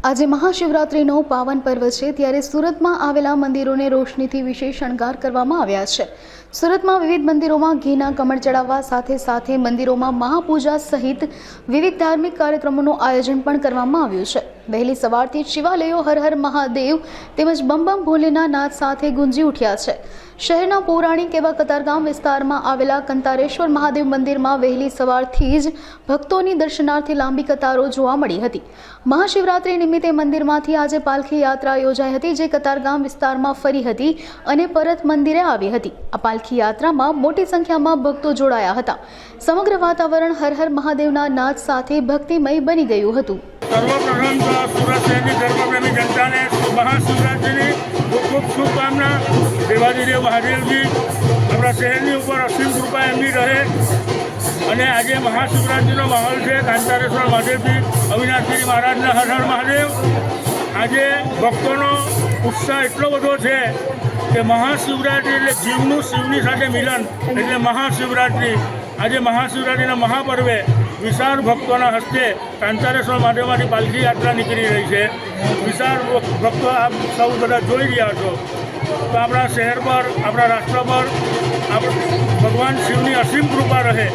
આજે મહાશિવરાત્રિનો પાવન પર્વ છે, ત્યારે સુરતમાં આવેલા મંદિરોને રોશનીથી વિશેષ શણગાર કરવામાં આવ્યા છે. સુરતમાં વિવિધ મંદિરોમાં ઘીના કમળ ચડાવવા સાથે સાથે મંદિરોમાં મહાપૂજા સહિત વિવિધ ધાર્મિક કાર્યક્રમોનું આયોજન પણ કરવામાં આવ્યું છે. વહેલી સવારથી શિવાલયો હર હર મહાદેવ તેમજ બમ બમ ભોલેના નાદ સાથે ગુંજી ઉઠ્યા છે. શહેરના પૌરાણિક એવા કતારગામ વિસ્તારમાં આવેલા કંતારેશ્વર મહાદેવ મંદિરમાં વહેલી સવારથી જ ભક્તોની દર્શનાર્થે લાંબી કતારો જોવા મળી હતી. મહાશિવરાત્રિ નિમિત્તે મંદિરમાંથી આજે પાલખી યાત્રા યોજાઈ હતી જે કતારગામ વિસ્તારમાં ફરી હતી અને પરત મંદિરે આવી હતી. આ પાલખી યાત્રામાં મોટી સંખ્યામાં ભક્તો જોડાયા હતા. સમગ્ર વાતાવરણ હર હર મહાદેવના નાદ સાથે ભક્તિમય બની ગયું હતું. સર્વપ્રથમ તો સુરત શહેરની ધર્મપ્રેમી જનતાને મહાશિવરાત્રિની ખૂબ ખૂબ શુભકામના. દેવાદીદેવ મહાદેવજી, આપણા શહેરની ઉપર અસીમ કૃપા એમની રહે. અને આજે મહાશિવરાત્રિનો માહોલ છે, કાંતારેશ્વર મહાદેવજી અવિનાશગીરી મહારાજના હર હર મહાદેવ. આજે ભક્તોનો ઉત્સાહ એટલો બધો છે કે મહાશિવરાત્રિ એટલે જીવનું શિવની સાથે મિલન, એટલે મહાશિવરાત્રિ. આજે મહાશિવરાત્રિના મહાપર્વે વિશાળ ભક્તોના હસ્તે કાંતારેશ્વર મહાદેવની પાલખી યાત્રા નીકળી રહી છે. વિશાળ ભક્તો આપ સૌ બધા જોઈ રહ્યા છો. તો આપણા શહેર પર, આપણા રાષ્ટ્ર પર ભગવાન શિવની અસીમ કૃપા રહે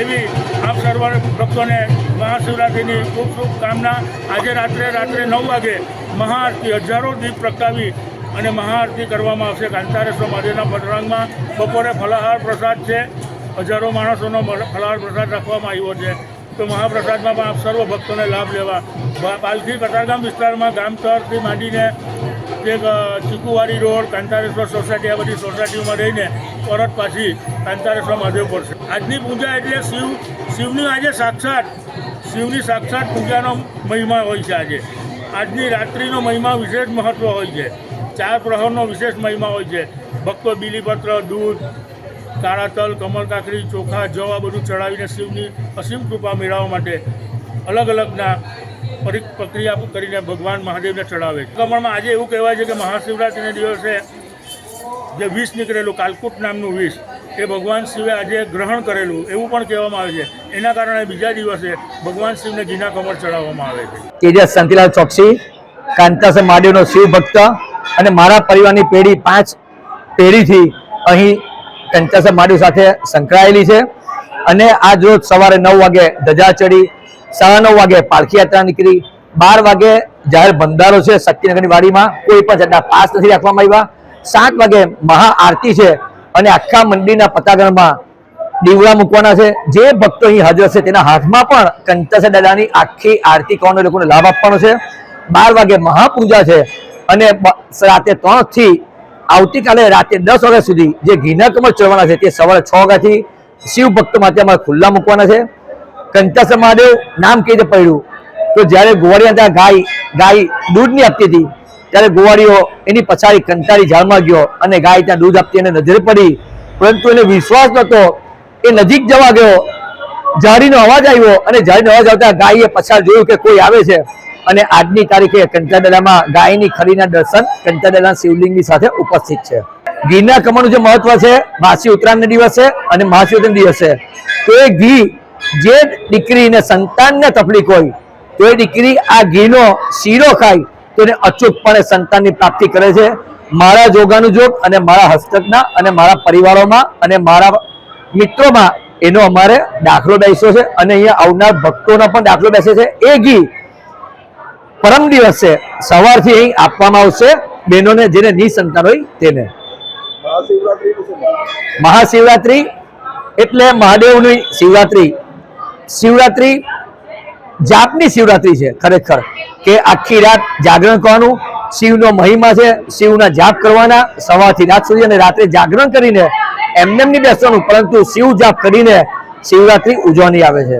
એવી આપ સર્વ ભક્તોને મહાશિવરાત્રિની ખૂબ શુભકામના આજે રાત્રે રાત્રે નવ વાગે મહાઆરતી હજારો દીપ પ્રગટાવી અને મહાઆરતી કરવામાં આવશે કાંતારેશ્વર મહાદેવના પટરાંગમાં બપોરે ફલાહાર પ્રસાદ છે. હજારો માણસોનો ફલાહાર પ્રસાદ રાખવામાં આવ્યો છે. તો મહાપ્રસાદમાં પણ આપ સર્વ ભક્તોને લાભ લેવા. પાલથી કતારગામ વિસ્તારમાં ગામતરથી માંડીને જે ચીકુવાડી રોડ, કાંતારેશ્વર સોસાયટી, આ બધી સોસાયટીઓમાં રહીને પરત પાછી કાંતારેશ્વર મહાદેવ પડશે આજની પૂજા એટલે શિવ, શિવની આજે સાક્ષાત, શિવની સાક્ષાત પૂજાનો મહિમા હોય છે આજે. આજની રાત્રિનો મહિમા વિશેષ મહત્ત્વ હોય છે. ચાર પ્રહરનો વિશેષ મહિમા હોય છે. ભક્તો બીલીપત્ર, દૂધ કાળા તલ, કમળ કાકરી ચોખા, જવ આ બધું ચડાવીને શિવની અસીમ કૃપા મેળવવા માટે અલગ અલગના પરી પ્રક્રિયા કરીને ભગવાન મહાદેવને ચડાવે છે. કમળમાં આજે એવું કહેવાય છે કે મહાશિવરાત્રિના દિવસે જે વિષ નીકળેલું, કાલકુટ નામનું વિષ, એ ભગવાન શિવે આજે ગ્રહણ કરેલું, એવું પણ કહેવામાં આવે છે. એના કારણે બીજા દિવસે ભગવાન શિવને ઘીના કમળ ચડાવવામાં આવે છે. તેજસ શાંતિલાલ ચોકસી, કાંતાસ મહાદેવનો શિવ ભક્ત અને મારા પરિવારની પેઢી પાંચ પેઢીથી અહીં કંતાસર માડી સાથે સંકળાયેલી છે. અને આજ રોજ સવારે નવ વાગે ધજા ચડી, સાડા નવ વાગે પાલખી યાત્રા નીકળી, બાર વાગે જાહેર ભંડારો છે શક્તિનગરની વાડીમાં, કોઈ પણ જાતના પાસ નથી રાખવામાં આવ્યા. સાત વાગે મહાઆરતી છે અને આખા મંદિરના પતાગણમાં દીવડા મૂકવાના છે. જે ભક્તો અહીં હાજર છે તેના હાથમાં પણ કંતાસર દાદાની આખી આરતી કરવાનો લોકોને લાભ આપવાનો છે. બાર વાગે મહાપૂજા છે અને રાતે ત્રણથી આવતીકાલે રાતે દસ વાગ્યા સુધી જે ઘીના કમળ ચડવાના છે તે સવારે છ વાગ્યાથી શિવ ભક્તો માટે અમારે ખુલ્લા મૂકવાના છે. કંચાસર મહાદેવ, નામ કેવી રીતે પડ્યું તો જ્યારે ગોવાળિયા ત્યાં ગાય ગાય દૂધ નહીં આપતી હતી, ત્યારે ગોવાળીઓ એની પછાડી કંટાળી ઝાડમાં ગયો અને ગાય ત્યાં દૂધ આપતી એને નજરે પડી. પરંતુ એને વિશ્વાસ નહોતો. એ નજીક જવા ગયો. ઝાડીનો અવાજ આવ્યો અને ઝાડીનો અવાજ આવતા ગાયે પછાડ જોયું કે કોઈ આવે છે. અને આજની તારીખે કંટાદાડામાં ગાયની ખરીના દર્શન કંટાદાડા શિવલિંગની સાથે ઉપસ્થિત છે. ઘીના કમળનું જે મહત્વ છે, માસી ઉત્તરાયણના દિવસે અને મહાશિવરાત્રિના દિવસે. તો એ ઘી જે દીકરીને સંતાનને તકલીફ હોય, તો એ દીકરી આ ઘીનો શીરો ખાય, તો એને અચૂકપણે સંતાનની પ્રાપ્તિ કરે છે. મારા જોગાનું જોગ અને મારા હસ્તકના અને મારા પરિવારોમાં અને મારા મિત્રોમાં એનો અમારે દાખલો બેસ્યો છે અને અહીંયા આવનાર ભક્તોનો પણ દાખલો બેસે છે. એ ઘી પરમ દિવસે સવારથી અહીં આપવામાં આવશે બહેનોને જેને નિસંતાન હોય તેને. મહાશિવરાત્રી એટલે મહાદેવની શિવરાત્રી. શિવરાત્રી જાપની શિવરાત્રી છે ખરેખર, કે આખી રાત જાગરણ કરવાનું. શિવનો મહિમા છે, શિવના જાપ કરવાના, સવારથી રાત સુધી અને રાત્રે જાગરણ કરીને એમને એમની બેસવાનું. પરંતુ શિવ જાપ કરીને શિવરાત્રી ઉજવવાની આવે છે.